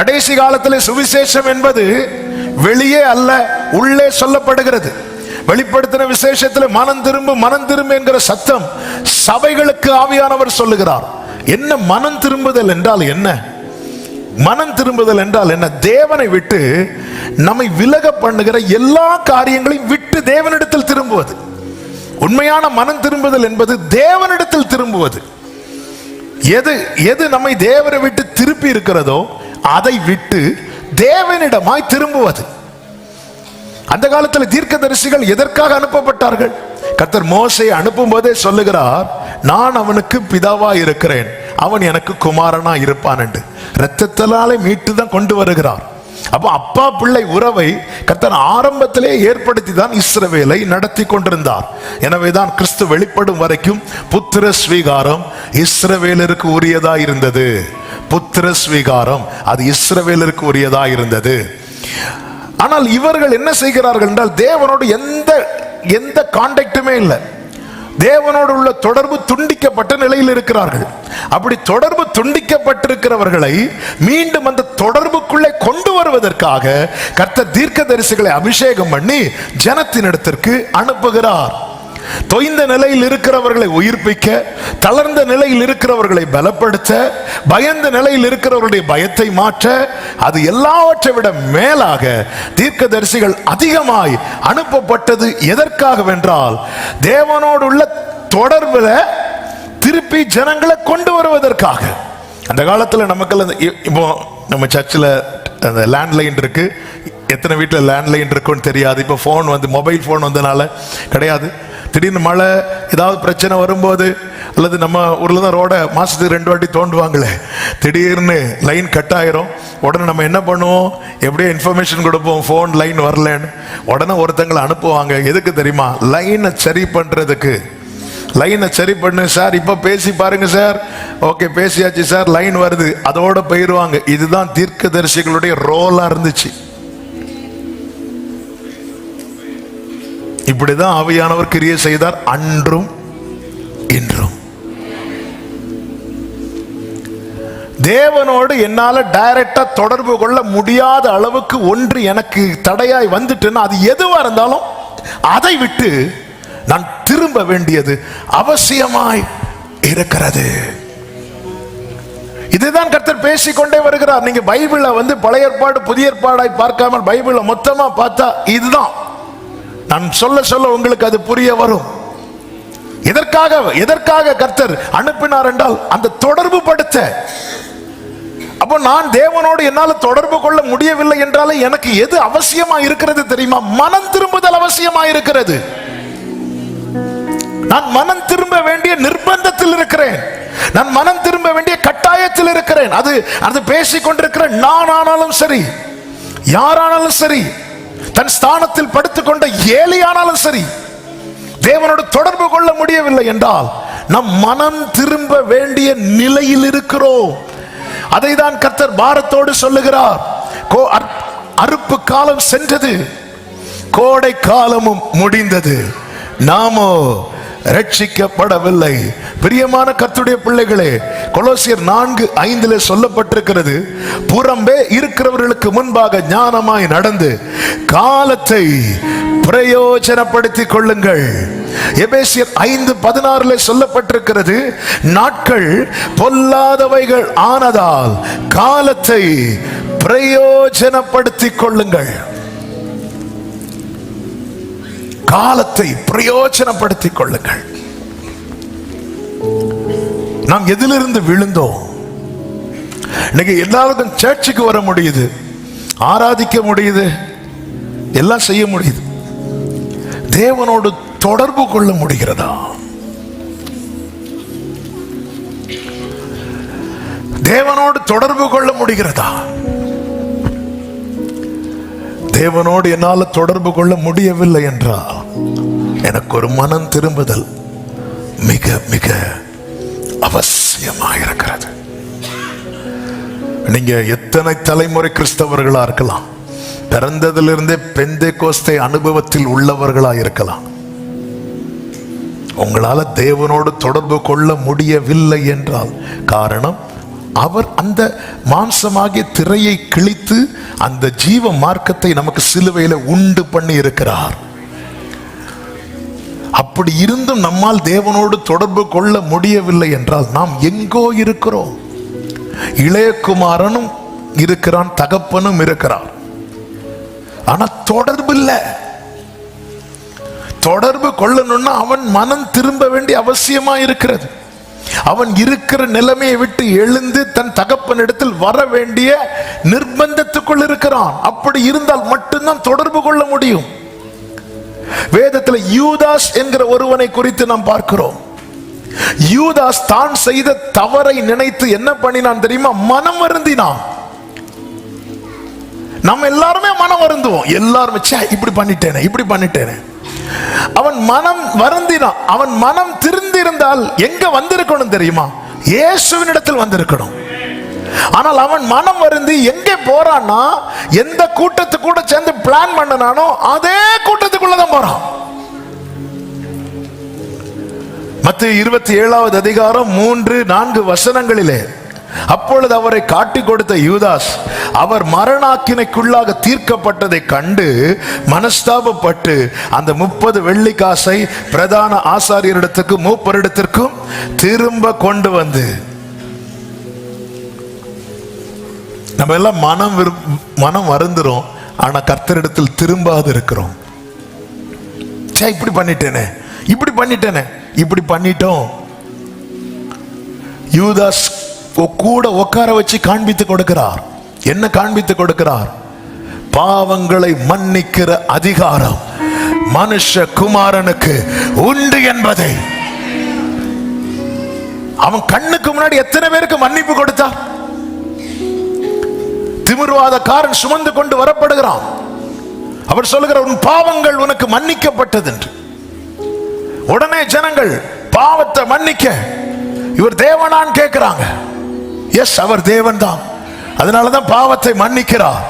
கடைசி காலத்தில் சுவிசேஷம் என்பது வெளியே அல்ல உள்ளே சொல்லப்படுகிறது. வெளிப்படுத்தின விசேஷத்தில் மனம் திரும்பு மனம் திரும்பு என்கிற சத்தம் சபைகளுக்கு ஆவியானவர் சொல்லுகிறார். என்ன மனம் திரும்புதல் என்றால் என்ன? மனம் திரும்புதல் என்றால் என்ன? தேவனை விட்டு நம்மை விலக பண்ணுகிற எல்லா காரியங்களையும் விட்டு தேவனிடத்தில் திரும்புவது. உண்மையான மனம் திரும்புதல் என்பது தேவனிடத்தில் திரும்புவது. எது எது நம்மை தேவரை விட்டு திருப்பி இருக்கிறதோ அதை விட்டு தேவனிடமாய் திரும்புவது. அந்த காலத்தில் தீர்க்க தரிசிகள் எதற்காக அனுப்பப்பட்டார்கள்? கர்த்தர் மோசையை அனுப்பும் போதே சொல்லுகிறார் நான் அவனுக்கு பிதாவா இருக்கிறேன். அவன் எனக்கு குமாரனா இருப்பான் என்று இரத்தத்தினாலே மீட்டு தான் கொண்டு வருகிறார். அப்போ அப்பா பிள்ளை உறவை கர்த்தர் ஆரம்பத்திலே ஏற்படுத்தி தான் இஸ்ரவேலை நடத்தி கொண்டிருந்தார். எனவே தான் கிறிஸ்து வெளிப்படும் வரைக்கும் புத்திர ஸ்வீகாரம் இஸ்ரவேலருக்கு உரியதா இருந்தது. புத்திர ஸ்வீகாரம். அது இஸ்ரவேலருக்கு உரியதா இருந்தது. ஆனால் இவர்கள் என்ன செய்கிறார்கள் என்றால் தேவனோடு எந்த எந்த கான்டாக்டுமே இல்லை. தேவனோடு உள்ள தொடர்பு துண்டிக்கப்பட்ட நிலையில் இருக்கிறார்கள். அப்படி தொடர்பு துண்டிக்கப்பட்டிருக்கிறவர்களை மீண்டும் அந்த தொடர்புக்குள்ளே கொண்டு வருவதற்காக கர்த்தர் தீர்க்கதரிசிகளை அபிஷேகம் பண்ணி ஜனத்தினிடத்திற்கு அனுப்புகிறார். தொய்ந்த நிலையில் இருக்கிறவர்களை உயிர்ப்பிக்க தளர்ந்த நிலையில் இருக்கிறவர்களை பலப்படுத்த பயந்த நிலையில் இருக்கிறவர்களுடைய பயத்தை மாற்ற அது எல்லாவற்றை விட மேலாக தீர்க்கதரிசிகள் அதிகமாய் அனுப்பப்பட்டது எதற்காகவென்றால் தேவனோடு உள்ள தொடர்புல திருப்பி ஜனங்களை கொண்டு வருவதற்காக. அந்த காலத்தில் நமக்கு இப்போ நம்ம சர்ச்சில் அந்த லேண்ட்லைன் இருக்கு. எத்தனை வீட்டில் லேண்ட்லைன் இருக்குன்னு தெரியாது. இப்போ ஃபோன் வந்து மொபைல் ஃபோன் வந்தனால கிடையாது. திடீர்னு மழை ஏதாவது பிரச்சனை வரும்போது அல்லது நம்ம ஊரில் தான் ரோடை மாதத்துக்கு ரெண்டு வாட்டி தோண்டுவாங்களே திடீர்னு லைன் கட் ஆகிரும் உடனே நம்ம என்ன பண்ணுவோம்? எப்படியோ இன்ஃபர்மேஷன் கொடுப்போம் ஃபோன் லைன் வரலன்னு. உடனே ஒருத்தங்களை அனுப்புவாங்க. எதுக்கு தெரியுமா? லைனை சரி பண்ணுறதுக்கு லைனை சரி பண்ணு சார் இப்போ பேசி பாருங்க சார். ஓகே பேசியாச்சு சார். லைன் வருது. அதோட போயிருவாங்க. இதுதான் தீர்க்கதரிசிகளுடைய ரோலாக இருந்துச்சு. இப்படிதான் ஆவியானவர் கிரியை செய்தார் அன்றும் இன்றும். தேவனோடு என்னால டைரக்டா தொடர்பு கொள்ள முடியாத அளவுக்கு ஒன்று எனக்கு தடையாய் வந்துட்டுன்னா அது எதுவா இருந்தாலும் அதை விட்டு நான் திரும்ப வேண்டியது அவசியமாய் இருக்கிறது. இதுதான் கர்த்தர் பேசிக்கொண்டே வருகிறார். நீங்க பைபிளை வந்து பழைய ஏற்பாடு புதிய ஏற்பாடாய் பார்க்காமல் பைபிளை மொத்தமா பார்த்தா இதுதான். நான் சொல்ல சொல்ல உங்களுக்கு அது புரிய வரும். எதற்காக எதற்காக கர்த்தர் அனுப்பினார் என்றால் அந்த தொடர்பு படுத்த. அப்போ நான் தேவனோடு என்னால் தொடர்பு கொள்ள முடியவில்லை என்றாலே எனக்கு எது அவசியமா இருக்கிறது தெரியுமா? மனம் திரும்புதல் அவசியமா இருக்கிறது. நான் மனம் திரும்ப வேண்டிய நிர்பந்தத்தில் இருக்கிறேன். நான் மனம் திரும்ப வேண்டிய கட்டாயத்தில் இருக்கிறேன். அது அது பேசிக் கொண்டிருக்கிற நான் ஆனாலும் சரி யாரானாலும் சரி தன் ஸ்தானத்தில் படுத்துக்கொண்ட ஏழையானாலும் சரி தேவனோடு தொடர்பு கொள்ள முடியவில்லை என்றால் நம் மனம் திரும்ப வேண்டிய நிலையில் இருக்கிறோம். அதை தான் கர்த்தர் பாரத்தோடு சொல்லுகிறார். கோ அற்- அறுப்பு காலம் சென்றது கோடை காலமும் முடிந்தது. நாமோ ரட்சிக்கப்படவில்லை. பிரியமான கத்துடைய பிள்ளைகளே கொலோசியர் நான்கு ஐந்தில் சொல்லப்பட்டிருக்கிறது புறம்பே இருக்கிறவர்களுக்கு முன்பாக ஞானமாய் நடந்து காலத்தை பிரயோஜனப்படுத்திக் கொள்ளுங்கள். எபேசியர் ஐந்து பதினாறுல சொல்லப்பட்டிருக்கிறது நாட்கள் பொல்லாதவைகள் ஆனதால் காலத்தை பிரயோஜனப்படுத்திக் கொள்ளுங்கள். காலத்தை பிரயோஜனப்படுத்திக் கொள்ளுங்கள். நாம் எதிலிருந்து விழுந்தோம்? இன்னைக்கு எல்லாருக்கும் சர்ச்சுக்கு வர முடியுது. ஆராதிக்க முடியுது. எல்லாம் செய்ய முடியுது. தேவனோடு தொடர்பு கொள்ள முடிகிறதா? தேவனோடு தொடர்பு கொள்ள முடிகிறதா? தேவனோடு என்னால் தொடர்பு கொள்ள முடியவில்லை என்றால் எனக்கு ஒரு மனம் திரும்புதல் மிக மிக அவசியமாக இருக்கிறது நீங்க எத்தனை தலைமுறை கிறிஸ்தவர்களா இருக்கலாம். பிறந்ததிலிருந்தே பெந்தே கோஸ்தை அனுபவத்தில் உள்ளவர்களா இருக்கலாம். உங்களால தேவனோடு தொடர்பு கொள்ள முடியவில்லை என்றால் காரணம் அவர் அந்த மாம்சமாகிய திரையை கிழித்து அந்த ஜீவ மார்க்கத்தை நமக்கு சிலுவையில உண்டு பண்ணி இருக்கிறார் அப்படி இருந்தும் நம்மால் தேவனோடு தொடர்பு கொள்ள முடியவில்லை என்றால் நாம் எங்கோ இருக்கிறோம். இளையகுமாரனும் இருக்கிறான் தகப்பனும் இருக்கிறான் ஆனா தொடர்பு இல்லை. தொடர்பு கொள்ளணும்னா அவன் மனம் திரும்ப வேண்டிய அவசியமா இருக்கிறது. அவன் இருக்கிற நிலைமையை விட்டு எழுந்து தன் தகப்பனிடத்தில் வர வேண்டிய நிர்பந்தத்துக்குள் இருக்கிறான். அப்படி இருந்தால் மட்டும்தான் தொடர்பு கொள்ள முடியும். வேதத்தில் யூதாஸ் என்கிற ஒருவனை குறித்து நாம் பார்க்கிறோம். யூதாஸ் தான் செய்த தவறை நினைத்து என்ன பண்ணினான் தெரியுமா? மனம் வருந்தினான். நம்ம எல்லாருமே மனம் வருந்துவோம். எல்லாரும் ச்சே இப்படி பண்ணிட்டேனே இப்படி பண்ணிட்டேனே. அவன் மனம் வருந்தினான். அவன் மனம் திருந்திருந்தால் எங்க வந்திருக்கணும் தெரியுமா? இயேசுவினிடத்தில் வந்திருக்கணும். ஆனால் அவன் மனம் வருந்தி எங்கே போறான்னா எந்த கூட்டத்து கூட சேர்ந்து பிளான் பண்ணனானோ அதே கூட்டத்துக்குள்ளதான் போறான் மத்திய இருபத்தி ஏழாவது அதிகாரம் மூன்று நான்கு வசனங்களிலே அப்பொழுது அவரை காட்டி கொடுத்த யூதாஸ் அவர் மரணாக்கினைக்குள்ளாக தீர்க்கப்பட்டதை கண்டு மனஸ்தாபப்பட்டு அந்த முப்பது வெள்ளி காசை பிரதான ஆசாரியரிடத்துக்கும் மூப்பரிடத்திற்கும் திரும்ப கொண்டு வந்து நம்ம எல்லாம் மனம் விரும்- மனம் வருந்துரும் ஆனா கர்த்தரிடத்தில் திரும்பாது இருக்கிறோம் சே இப்படி பண்ணிட்டேனே? இப்படி பண்ணிட்டேனே? இப்படி பண்ணிட்டோம். யூதாஸ் கூட உட்கார வச்சு காண்பித்து கொடுக்கிறார். என்ன காண்பித்து கொடுக்கிறார்? பாவங்களை மன்னிக்கிற அதிகாரம் மனுஷ குமாரனுக்கு உண்டு என்பதை. அவன் கண்ணுக்கு முன்னாடி எத்தனை பேருக்கு மன்னிப்பு கொடுத்தான் திமிர்வாதக்காரன் சுமந்து கொண்டு வரப்படுகிறான். அவர் சொல்லுகிற உன் பாவங்கள் உனக்கு மன்னிக்கப்பட்டது என்று உடனே ஜனங்கள் பாவத்தை மன்னிக்க. இவர் தேவனான்னு கேட்கிறாங்க எஸ் அவர் தேவன் தான் அதனாலதான் பாவத்தை மன்னிக்கிறார்.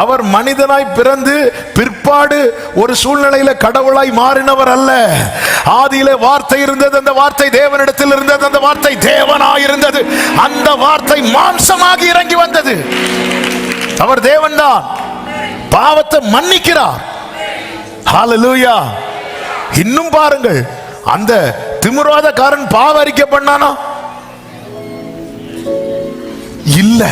அவர் மனிதனாய் பிறந்து பிற்பாடு ஒரு சூழ்நிலையில கடவுளாய் மாறினவர் அல்ல. ஆதியில வார்த்தை இருந்தது அந்த வார்த்தை தேவனிடத்தில் இருந்தது அந்த வார்த்தை தேவனாய் இருந்தது. அந்த வார்த்தை மாம்சமாகி இறங்கி வந்தது. அவர் தேவன்தான். பாவத்தை மன்னிக்கிறார். ஹalleluya இன்னும் பாருங்கள். அந்த திமிர்வாதக்காரன் பாவ அறிக்கை பண்ணானா? இல்ல.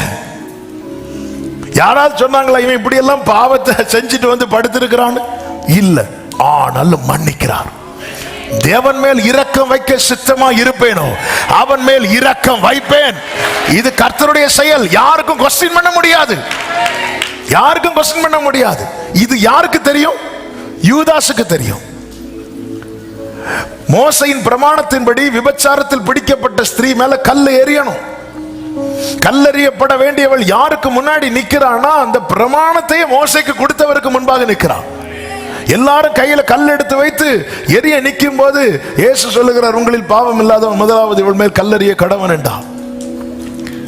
யாராவது சொன்னாங்களா இவன் இப்படி எல்லாம் பாவத்தை செஞ்சுட்டு வந்து படுத்திருக்கிறான்னு? இல்ல. ஆனாலும் மன்னிக்கிறார். தேவன் மேல் இரக்கம் வைக்க சித்தமா இருப்பேனோ அவன் மேல் இரக்கம் வைப்பேன். இது கர்த்தருடைய செயல். யாருக்கும் கொஸ்டின் பண்ண முடியாது. யாருக்கும் கொஸ்டின் பண்ண முடியாது. இது யாருக்கு தெரியும்? யூதாசுக்கு தெரியும். மோசையின் பிரமாணத்தின்படி விபச்சாரத்தில் பிடிக்கப்பட்ட ஸ்திரீ மேல கல் எறியணும் கல்லறியப்பட வேண்டியவள் யாருக்கு முன்னாடி நிக்கிறான்னா அந்த பிரமாணத்தையே மோசைக்கு கொடுத்தவருக்கு முன்பாக நிற்கிறான் எல்லாரும் கையில கல் எடுத்து வைத்து எரிய நிற்கும் போது இயேசு சொல்லுகிறார் உங்களில் பாவம் இல்லாதவன் முதலாவது இவள் மேல் கல்லறிய கடவன் என்றான்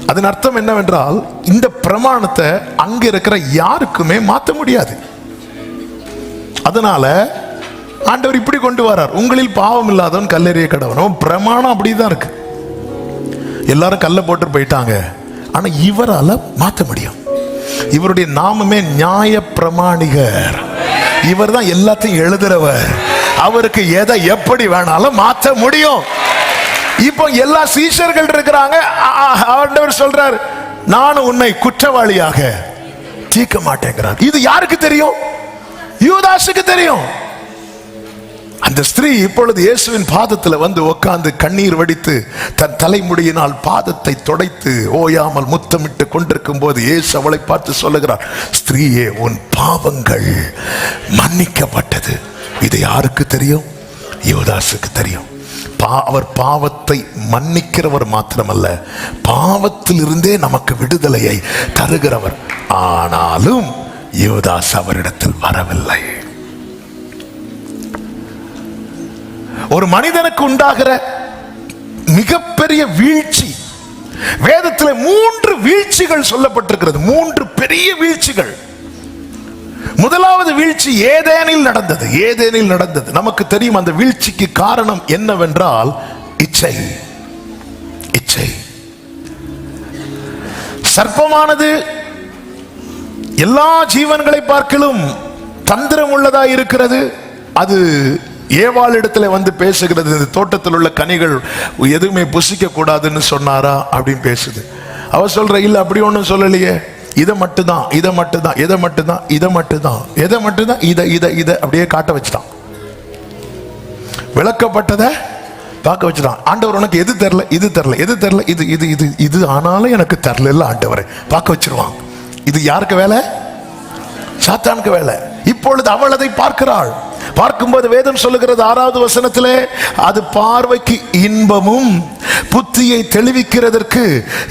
அதன் அர்த்தம் என்னவென்றால் இந்த பிரமாணத்தை அங்க இருக்கிற யாருக்குமே மாற்ற முடியாது. அதனால ஆண்டவர் இப்படி கொண்டு வரார். உங்களில் பாவம் இல்லாதவன் கல்லெறிய கடவனும் பிரமாணம் அப்படிதான் இருக்கு. எல்லாரும் கல்ல போட்டு போயிட்டாங்க. ஆனா இவரால மாத்த முடியும். இவருடைய நாமமே நியாய பிரமாணிகர். இவர் தான் எல்லாத்தையும் எழுதுறவர். அவருக்கு எதை எப்படி வேணாலும் மாத்த முடியும். இப்போ எல்லா சீஷர்கள் இருக்கிறாங்க. ஆண்டவர் சொல்றார் நானும் உன்னை குற்றவாளியாக தீர்க்க மாட்டேங்கிறார். இது யாருக்கு தெரியும்? யூதாசுக்கு தெரியும். அந்த ஸ்திரீ இப்பொழுது இயேசுவின் பாதத்தில் வந்து உட்கார்ந்து கண்ணீர் வடித்து தன் தலைமுடியினால் பாதத்தை தொடைத்து ஓயாமல் முத்தமிட்டு கொண்டிருக்கும் போது இயேசு அவளை பார்த்து சொல்லுகிறார் ஸ்திரீயே உன் பாவங்கள் மன்னிக்கப்பட்டது. இது யாருக்கு தெரியும்? யுவதாசுக்கு தெரியும். பா- அவர் பாவத்தை மன்னிக்கிறவர் மாத்திரமல்ல பாவத்தில் இருந்தே நமக்கு விடுதலையை தருகிறவர். ஆனாலும் யுவதாஸ் அவரிடத்தில் வரவில்லை. ஒரு மனிதனுக்கு உண்டாகிற மிகப்பெரிய வீழ்ச்சி வேதத்தில் மூன்று வீழ்ச்சிகள் சொல்லப்பட்டிருக்கிறது. மூன்று பெரிய வீழ்ச்சிகள். முதலாவது வீழ்ச்சி ஏதேனில் நடந்தது ஏதேனில் நடந்தது. நமக்கு தெரியும் அந்த வீழ்ச்சிக்கு காரணம் என்னவென்றால் இச்சை. இச்சை. சர்ப்பமானது எல்லா ஜீவன்களை பார்க்கிலும் தந்திரம் உள்ளதா இருக்கிறது. அது ஏவாள் இடத்துல வந்து பேசுகிறது இந்த தோட்டத்தில் உள்ள கனிகள் எதுவுமே புசிக்க கூடாதுன்னு சொன்னாரா? அப்படின்னு பேசுது. அவ சொல்ற இல்ல அப்படி ஒன்றும் சொல்லலையே. இதை மட்டும்தான் இதை மட்டும்தான் இதை மட்டும்தான் இதை மட்டும்தான் எதை மட்டும்தான் இதை இதை இதை அப்படியே காட்ட வச்சுட்டான். விளக்கப்பட்டதை பார்க்க வச்சுட்டான். ஆண்டவர் உனக்கு எது தெரில இது தெரில எது தெரில இது இது இது இது ஆனாலும் எனக்கு தெரில ஆண்டவரை. பார்க்க வச்சிருவான். இது யாருக்கு வேலை? சாத்தானுக்கு வேலை. இப்பொழுது அவள் அதை பார்க்கிறாள். பார்க்கும்போது வேதம் சொல்லுகிறது ஆறாவது வசனத்திலே அது பார்வைக்கு இன்பமும் புத்தியை தெளிவிக்கிறதற்கு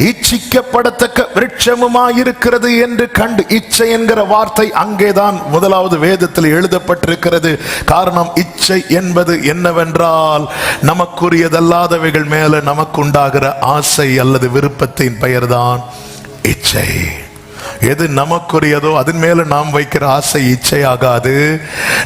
இச்சிக்கப்படத்தக்க விருட்சமுமாயிருக்கிறது என்று கண்டு இச்சை என்கிற வார்த்தை அங்கேதான் முதலாவது வேதத்தில் எழுதப்பட்டிருக்கிறது. காரணம் இச்சை என்பது என்னவென்றால் நமக்குரியதல்லாதவைகள் மேல நமக்கு உண்டாகிற ஆசை அல்லது விருப்பத்தின் பெயர்தான் இச்சை. எது நமக்குரியதோ அதன் மேல நாம் வைக்கிற ஆசை இச்சையாகாது.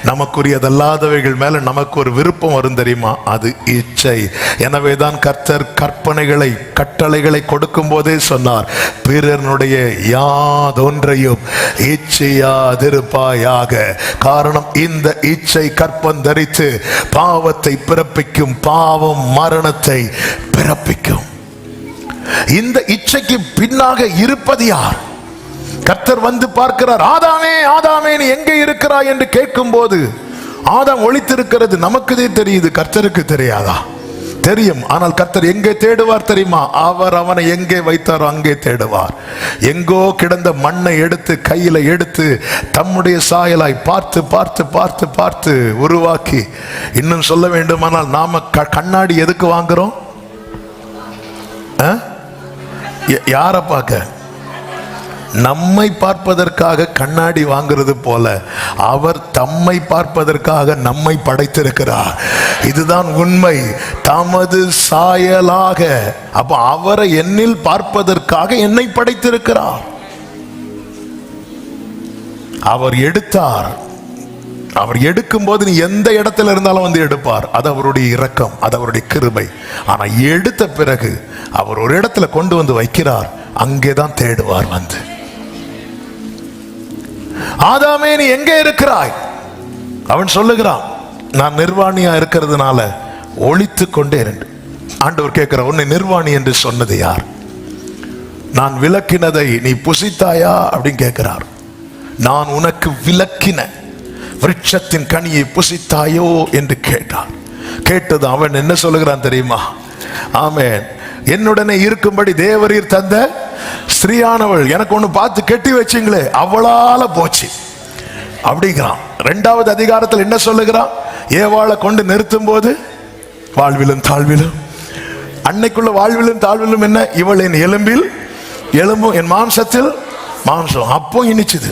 நமக்குரியதல்லாதவைகள் மேல நமக்கு ஒரு விருப்பம் வரும் தெரியுமா? அது இச்சை. எனவேதான் கர்த்தர் கற்பனைகளை கட்டளைகளை கொடுக்கும் போதே சொன்னார் பிறனுடைய யாதொன்றையும் இச்சையாதிருப்பாயாக. காரணம் இந்த இச்சை கற்பம் தரித்து பாவத்தை பிறப்பிக்கும் பாவம் மரணத்தை பிறப்பிக்கும். இந்த இச்சைக்கு பின்னாக இருப்பது யார்? கர்த்தர் வந்து பார்க்கிறார் ஆதாமே ஆதாமே நீ எங்கே இருக்கிறாய்? என்று கேட்கும் போது ஆதாம் ஒழித்திருக்கிறது நமக்குதே தெரியுது கர்த்தருக்கு தெரியாதா? தெரியும். ஆனால் கர்த்தர் எங்கே தேடுவார் தெரியுமா? அவர் அவனை எங்கே வைத்தாரோ அங்கே தேடுவார். எங்கோ கிடந்த மண்ணை எடுத்து கையில எடுத்து தம்முடைய சாயலாய் பார்த்து பார்த்து பார்த்து பார்த்து உருவாக்கி இன்னும் சொல்ல வேண்டுமானால் நாம க- கண்ணாடி எதுக்கு வாங்குறோம்? ஆ? யாரை பார்க்க? நம்மை பார்ப்பதற்காக கண்ணாடி வாங்குறது போல அவர் தம்மை பார்ப்பதற்காக நம்மை படைத்திருக்கிறார். இதுதான் உண்மை. தமது சாயலாக அப்ப அவரை என்னில் பார்ப்பதற்காக என்னை படைத்திருக்கிறார். அவர் எடுத்தார். அவர் எடுக்கும் போது நீ எந்த இடத்துல இருந்தாலும் வந்து எடுப்பார். அது அவருடைய இரக்கம் அது அவருடைய கிருபை. ஆனால் எடுத்த பிறகு அவர் ஒரு இடத்துல கொண்டு வந்து வைக்கிறார். அங்கே தான் தேடுவார் வந்து. ஆதாமே நீ எங்கே இருக்கிறாய்? அவன் சொல்லுகிறான் நான் நிர்வாணியா இருக்கிறதுனால ஒழித்து கொண்டே இருந்து ஆண்டவர் கேட்கிற உன்னை நிர்வாணி என்று சொன்னது யார்? நான் விளக்கினதை நீ புசித்தாயா? அப்படின்னு கேட்கிறார். நான் உனக்கு விளக்கின விருட்சத்தின் கனியை புசித்தாயோ? என்று கேட்டார். கேட்டது அவன் என்ன சொல்லுகிறான் தெரியுமா? ஆமேன். என்னுடனே இருக்கும்படி தேவரீர் தந்த ஸ்ரீயானவள் எனக்கு ஒன்று பார்த்து கெட்டி வச்சிங்களே அவளால போச்சு. அப்படிங்கிறான். ரெண்டாவது அதிகாரத்தில் என்ன சொல்லுகிறான்? ஏவாளை கொண்டு நிறுத்தும் போது வாழ்விலும் தாழ்விலும் அன்னைக்குள்ள வாழ்விலும் தாழ்விலும் என்ன? இவள் என் எலும்பில் எலும்பும் என் மாம்சத்தில் மாம்சம் அப்போ இனிச்சுது.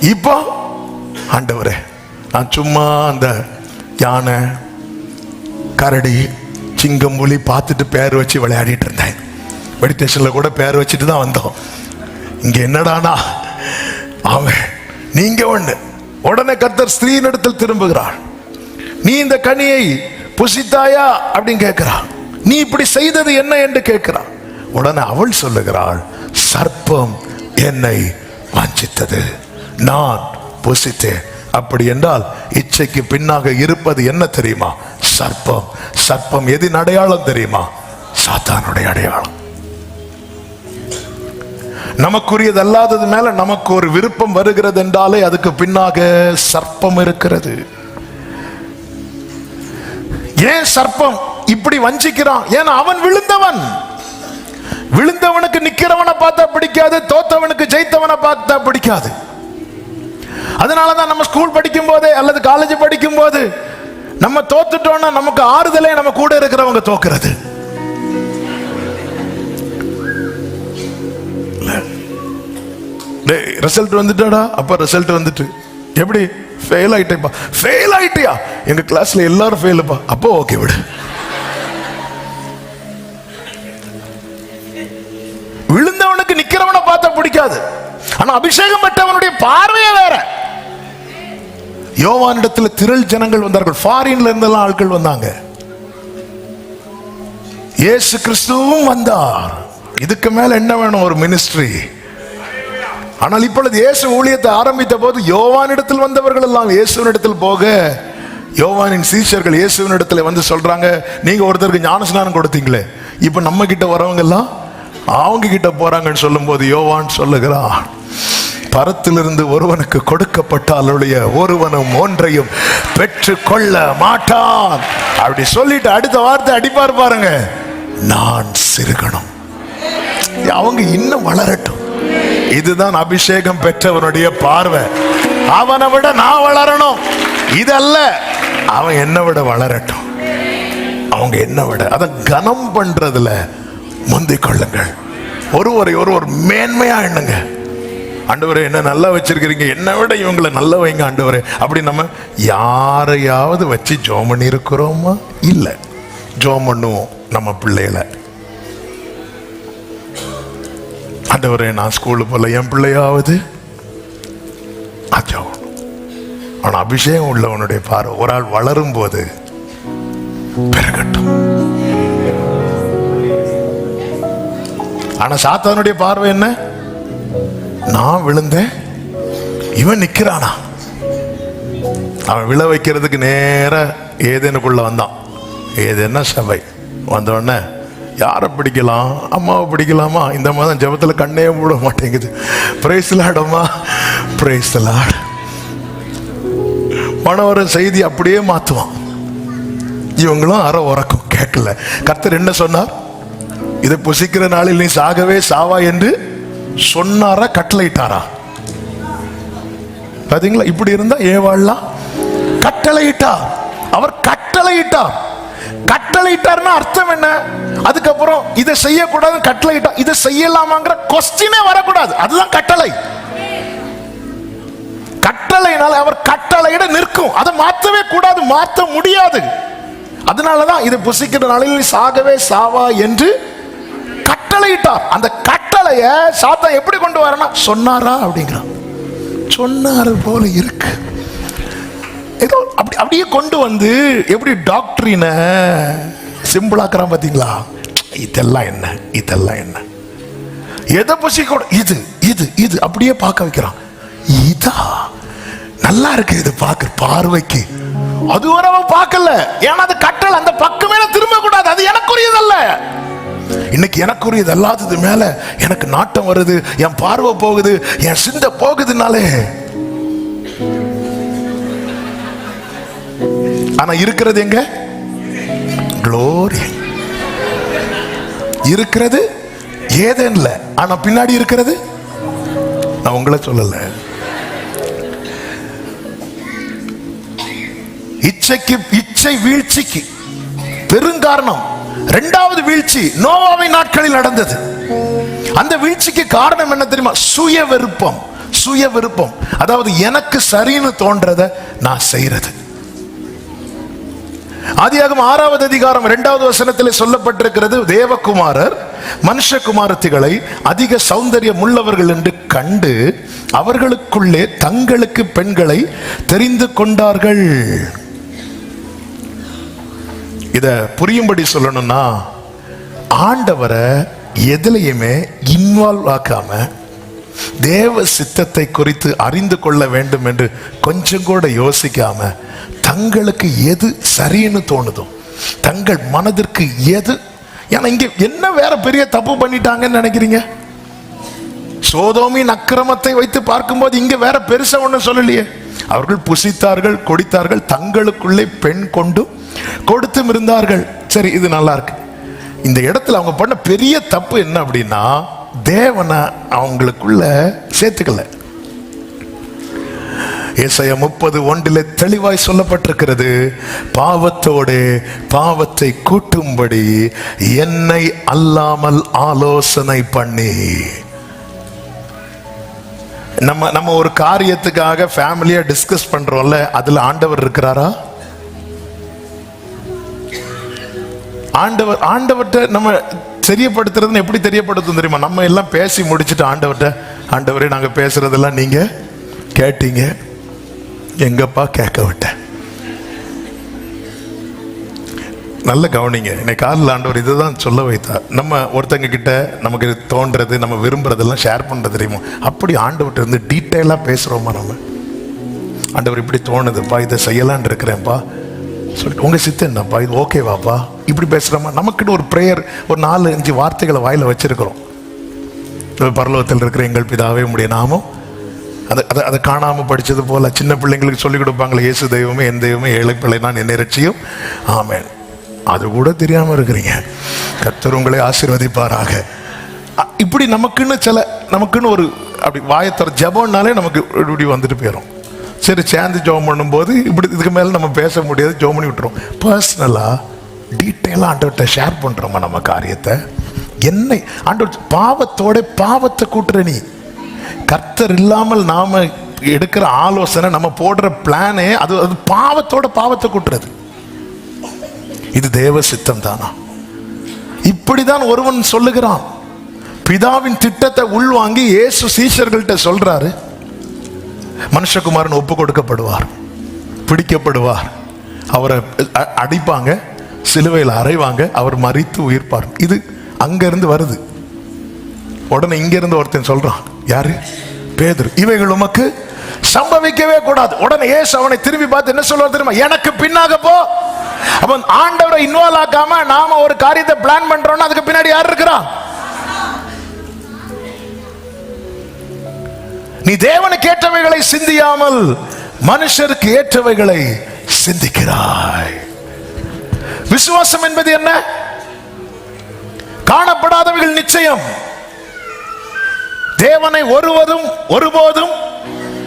இப்போ ஆண்டவரே நான் சும்மா அந்த யானை கரடி சிங்கம் புலி பார்த்துட்டு பேர் வச்சு விளையாடிட்டு இருந்தேன். மெடிடேஷனில் கூட பேர் வச்சுட்டு தான் வந்தோம். இங்க என்னடானா? அவன் நீங்க ஒண்ணு உடனே கத்தர் ஸ்திரீனிடத்தில் திரும்புகிறாள் நீ இந்த கனியை புசித்தாயா? அப்படின்னு கேட்கிறான். நீ இப்படி செய்தது என்ன? என்று கேட்கிறாள் உடனே அவள் சொல்லுகிறாள் சர்ப்பம் என்னை வாஞ்சித்தது. நான் புசித்தேன். அப்படி என்றால் இச்சைக்கு பின்னாக இருப்பது என்ன தெரியுமா? சர்ப்பம். சர்ப்பம் எதின் அடையாளம் தெரியுமா? சாத்தானுடைய அடையாளம். நமக்குரியது அல்லாதது மேல நமக்கு ஒரு விருப்பம் வருகிறது என்றாலே அதுக்கு பின்னாக சர்ப்பம் இருக்கிறது. ஏன் சர்ப்பம்? இப்படி வஞ்சிக்கிறான். ஏன்னா அவன் விழுந்தவன். விழுந்தவனுக்கு நிக்கிறவனை பார்த்தா பிடிக்காது தோத்தவனுக்கு ஜெயித்தவனை பார்த்தா பிடிக்காது. அதனாலதான் நம்ம ஸ்கூல் படிக்கும் போதே அல்லது காலேஜ் படிக்கும் போது நம்ம தோத்துட்டோம்னா நமக்கு ஆறுதலே நம்ம கூட இருக்கிறவங்க தோக்குறது. ரிசல்ட் வந்துட்டாடா? அப்ப ரிசல்ட் வந்துட்டு. எப்படி? ஃபெயில் ஆயிட்டேப்பா. ஃபெயில் ஆயிட்டியா? எங்க கிளாஸ்ல எல்லாரும் ஃபெயிலுப்பா அப்போ ஓகே விடு. விழுந்தவனுக்கு நிக்கிறவனை பார்த்தா பிடிக்காது. ஆனா அபிஷேகம் பெற்றவனுடைய பார்வையே வேற. யோவானிடத்தில் திரள் ஜனங்கள் வந்தார்கள். ஃபாரின்ல இருந்தெல்லாம் ஆட்கள் வந்தாங்க. இயேசு கிறிஸ்துவும் வந்தார். இதுக்கு மேல என்ன வேணும்? ஒரு மினிஸ்ட்ரி ஆனால் இப்பொழுது இயேசு ஊழியத்தை ஆரம்பித்த போது யோவானிடத்தில் வந்தவர்கள் எல்லாம் இயேசுவினிடத்தில் போக யோவானின் சீஷர்கள் இயேசுவினிடத்தில் வந்து சொல்றாங்க நீங்க ஒருத்தருக்கு ஞானஸ்நானம் கொடுத்தீங்களே. இப்ப நம்ம கிட்ட வரவங்க எல்லாம் அவங்க கிட்ட போறாங்கன்னு சொல்லும்போது யோவான் சொல்லுகிறான். பரத்திலிருந்து ஒருவனுக்கு கொடுக்கப்பட்டாலுடைய ஒருவனும் ஒன்றையும் பெற்று கொள்ள மாட்டான். அப்படி சொல்லிட்டு அடுத்த வார்த்தை அடிப்பார் பாருங்க. நான் சிறுகணும். அவங்க இன்னும் வளரட்டும். இதுதான் அபிஷேகம் பெற்றவனுடைய பார்வை. அவனை விட நான் வளரணும். இதல்ல அவன் என்னை விட வளரட்டும். அவங்க என்ன விட அதை கனம் பண்றதுல முந்திக் கொள்ளுங்கள். ஒருவரை ஒருவர் மேன்மையா எண்ணுங்க. ஆண்டவரே என்ன நல்லா வச்சிருக்கிறீங்க. என்னை விட இவங்களை நல்ல வைங்க ஆண்டவரே. அப்படி நம்ம யாரையாவது வச்சு ஜோம் பண்ணியிருக்கிறோமா? இல்லை. ஜோம் பண்ணுவோம் நம்ம பிள்ளைகளை. ஆண்டவரே நான் ஸ்கூலு போல என் பிள்ளையாவது அஜோ அவன் அபிஷேகம் உள்ளவனுடைய பார்வை ஒரு ஆள் வளரும் போது பெருகட்டும். ஆனா சாத்தானுடைய பார்வை என்ன? நான் விழுந்தேன் இவன் நிற்கிறானா அவன் விழ வைக்கிறதுக்கு நேர ஏதேனுக்குள்ள வந்தான். ஏதேன்னா சபை? வந்த யாரை பிடிக்கலாம்? அம்மாவை பிடிக்கலாமா? இந்த மாதம் ஜெபத்தில் கண்ணே மூட மாட்டேங்குது. பிரேசலாடம்மா பிரைஸ்லாட் மனவர செய்தி அப்படியே மாற்றுவான் இவங்களும் அற உறக்கம் கேட்கல. கர்த்தர் என்ன சொன்னார்? இதை புசிக்கிற நாளில் நீ சாகவே சாவா என்று சொன்னாரா கட்டளையிட்டாரா? பாத்தீங்களா? இப்படி இருந்தா ஏவாள்லாம் கட்டளையிட்டார் அவர் கட்டளையிட்டார் கட்டளையிட்டார்னா அர்த்தம் என்ன? அதுக்கப்புறம் இதை செய்யக்கூடாது கட்டளையிட்டா. இதை செய்யலாமாங்கிற கொஸ்டினே வரக்கூடாது. அதுதான் கட்டளை. கட்டளைனால அவர் கட்டளையிட நிற்கும். அதை மாற்றவே கூடாது மாற்ற முடியாது. அதனாலதான் இதை புசிக்கிற நாளில் சாகவே சாவா என்று கட்டளையிட்டார். அந்த கட்டளைய சாத்தா எப்படி கொண்டு வரணும்? சொன்னாரா அப்படிங்கிறான். சொன்னார் போல இருக்கு. ஏதோ அப்படி அப்படியே கொண்டு வந்து எப்படி டாக்டரின சிம்பிளாக்குறான் பார்த்தீங்களா இதெல்லாம் என்ன இதெல்லாம் என்ன? எதை பசி கூட இது இது இது அப்படியே பார்க்க வைக்கிறான். இதா நல்லா இருக்கு இது பார்க்க பார்வைக்கு. அது வரை அவன் பார்க்கல. ஏன்னா அது கட்டல் அந்த பக்கமே திரும்ப கூடாது அது எனக்குரியதல்ல. இன்னைக்கு எனக்குரியது அல்லாதது மேல எனக்கு நாட்டம் வருது என் பார்வை போகுது என் சிந்தை போகுதுனாலே. ஆனா இருக்கிறது எங்க? க்ளோரி இருக்கிறது ஏதேன்ல ஆனா பின்னாடி இருக்கிறது? நான் உங்களை சொல்லல. இச்சைக்கு இச்சை வீழ்ச்சிக்கு பெருங்காரணம். ரெண்டாவது வீழ்ச்சி நோவாவை நாட்களில் நடந்தது. அந்த வீழ்ச்சிக்கு காரணம் என்ன தெரியுமா? சுய விருப்பம். சுய விருப்பம். அதாவது எனக்கு சரின்னு தோன்றத நான் செய்யறது ஆதியாகம் ஆறாவது அதிகாரம் இரண்டாவது வசனத்தில் சொல்லப்பட்டிருக்கிறது தேவகுமாரர் மனுஷகுமாரத்திகளை அதிக சௌந்தரியம் உள்ளவர்கள் என்று கண்டு அவர்களுக்குள்ளே தங்களுக்கு பெண்களை தெரிந்து கொண்டார்கள். இத புரியும்படி சொல்லணும்னா ஆண்டவரை எதுலையுமே இன்வால்வ் ஆக்காம தேவ சித்தத்தை குறித்து அறிந்து கொள்ள வேண்டும் என்று கொஞ்சம் கூட யோசிக்காம தங்களுக்கு எது சரின்னு தோணுதோ தங்கள் மனதிற்கு எது ஏன்னா இங்க என்ன வேற பெரிய தப்பு பண்ணிட்டாங்கன்னு நினைக்கிறீங்க? சோதோமின் அக்கிரமத்தை வைத்து பார்க்கும்போது இங்க வேற பெருசா ஒன்றும் சொல்லலையே. அவர்கள் புசித்தார்கள் கொடித்தார்கள் தங்களுக்குள்ளே பெண் கொண்டும் கொடுத்தும் இருந்தார்கள். சரி இது நல்லா இருக்கு இந்த இடத்துல அவங்க பண்ண பெரிய தப்பு என்ன அப்படின்னா தேவனை அவங்களுக்குள்ள சேர்த்துக்கல. இசைய முப்பது ஒன்றில் தெளிவாய் சொல்லப்பட்டிருக்கிறது பாவத்தோடு பாவத்தை கூட்டும்படி என்னை அல்லாமல் ஆலோசனை பண்ணி. நம்ம நம்ம ஒரு காரியத்துக்காக ஃபேமிலியா டிஸ்கஸ் பண்றோம்ல அதுல ஆண்டவர் இருக்கிறாரா? ஆண்டவர் ஆண்டவர்கிட்ட நம்ம தெரியப்படுத்துறதுன்னு எப்படி தெரியப்படுத்தும் தெரியுமா? நம்ம எல்லாம் பேசி முடிச்சுட்டு ஆண்டவர்கிட்ட ஆண்டவரே நாங்கள் பேசுறதெல்லாம் நீங்க கேட்டீங்க. எங்கப்பா கேட்க விட்ட? நல்ல கவனிங்க. இன்னைக்கு காலில் ஆண்டவர் இதுதான் சொல்ல வைத்தார். நம்ம ஒருத்தங்க கிட்ட நமக்கு தோன்றது நம்ம விரும்புறதெல்லாம் ஷேர் பண்ணுறது தெரியுமா? அப்படி ஆண்டவர்கிட்ட இருந்து டீட்டெயிலாக பேசுகிறோமா நம்ம? ஆண்டவர் இப்படி தோணுதுப்பா இதை செய்யலான்னு இருக்கிறேன்ப்பா. சொல்லிட்டு உங்கள் சித்தம் என்னப்பா இது ஓகேவாப்பா இப்படி பேசுகிறோமா நமக்குன்னு ஒரு ப்ரேயர் ஒரு நாலு அஞ்சு வார்த்தைகளை வாயில் வச்சுருக்கிறோம். பரலோகத்தில் இருக்கிற எங்கள் பிதாவே உடைய நாமம். அதை அதை அதை காணாமல் படித்தது போல் சின்ன பிள்ளைங்களுக்கு சொல்லிக் கொடுப்பாங்களே இயேசு தெய்வமே என் தெய்வமே ஏழை பிள்ளை நான் என்னை ரட்சியும் ஆமேன். அது கூட தெரியாமல் இருக்கிறீங்க. கர்த்தர் உங்களை ஆசீர்வதிப்பாராக. இப்படி நமக்குன்னு சில நமக்குன்னு ஒரு அப்படி வாயத்தர ஜபம்னாலே நமக்கு இப்படி வந்துட்டு போயிடும் சரி சேர்ந்து ஜெபம் பண்ணும்போது இப்படி இதுக்கு மேலே நம்ம பேச முடியாது ஜெபம் பண்ணி விட்டுரும். பர்சனலாக டீட்டெயிலாக ஆண்டவர்கிட்ட ஷேர் பண்ணுறோமா நம்ம காரியத்தை? என்னை ஆண்டவர் பாவத்தோட பாவத்தை கூட்டுற நீ. கர்த்தர் இல்லாமல் நாம் எடுக்கிற ஆலோசனை நம்ம போடுற பிளானே அது அது பாவத்தோட பாவத்தை கூட்டுறது. இது தேவ சித்தம் தானா? இப்படிதான் ஒருவன் சொல்லுகிறான். பிதாவின் திட்டத்தை உள்வாங்கி இயேசு சீஷர்கள்ட்ட சொல்றாரு. மனுஷகுமாரன் ஒப்பு கொடுக்கப்படுவார் பிடிக்கப்படுவார். அவரை அடிப்பாங்க. சிலுவையில் அறைவாங்க அவர் மறித்து உயிர்ப்பார் இது அங்கிருந்து வருது. உடனே இங்கிருந்து ஒருத்தன் சொல்றான் யாரு? பேதுரு. இவைகள் உமக்கு சம்பவிக்கவே கூடாது. உடனே ஏசு அவனை திரும்பி பார்த்து என்ன சொல்லுவார் தெரியுமா? எனக்கு பின்னாக போ. அவன் ஆண்டவரை இன்வால்வ் ஆக்காம நாம ஒரு காரியத்தை பிளான் பண்றோம்னா அதுக்கு பின்னாடி யார் இருக்கிறான் நீ தேவனுக்கு ஏற்றவைகளை சிந்தியாமல் மனுஷருக்கு ஏற்றவைகளை சிந்திக்கிறாய். விசுவாசம் என்பது என்ன? காணப்படாதவைகள் நிச்சயம். தேவனை ஒருவதும் ஒருபோதும்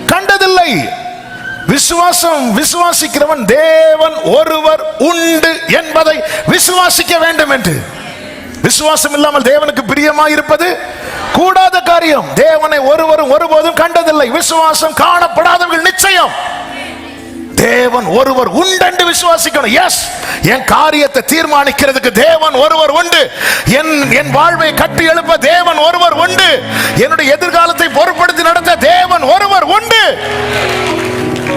கண்டதில்லை. விசுவாசம் விசுவாசிக்கிறவன் தேவன் ஒருவர் உண்டு என்பதை விசுவாசிக்க வேண்டும் என்று. விசுவாசம் இல்லாமல் தேவனுக்கு பிரியமாய் இருப்பது கூடாத காரியம். தேவனை ஒருவரும் ஒருபோதும் கண்டதில்லை. விசுவாசம் காணப்படாதவர்கள் நிச்சயம். தேவன் ஒருவர் உண்டு என்று விசுவாசிக்கணும். எஸ் என் காரியத்தை தீர்மானிக்கிறதுக்கு தேவன் ஒருவர் உண்டு. என் என் வாழ்வை கட்டி எழுப்ப தேவன் ஒருவர் உண்டு. என்னுடைய எதிர்காலத்தை பொருட்படுத்தி நடத்த தேவன் ஒருவர் உண்டு.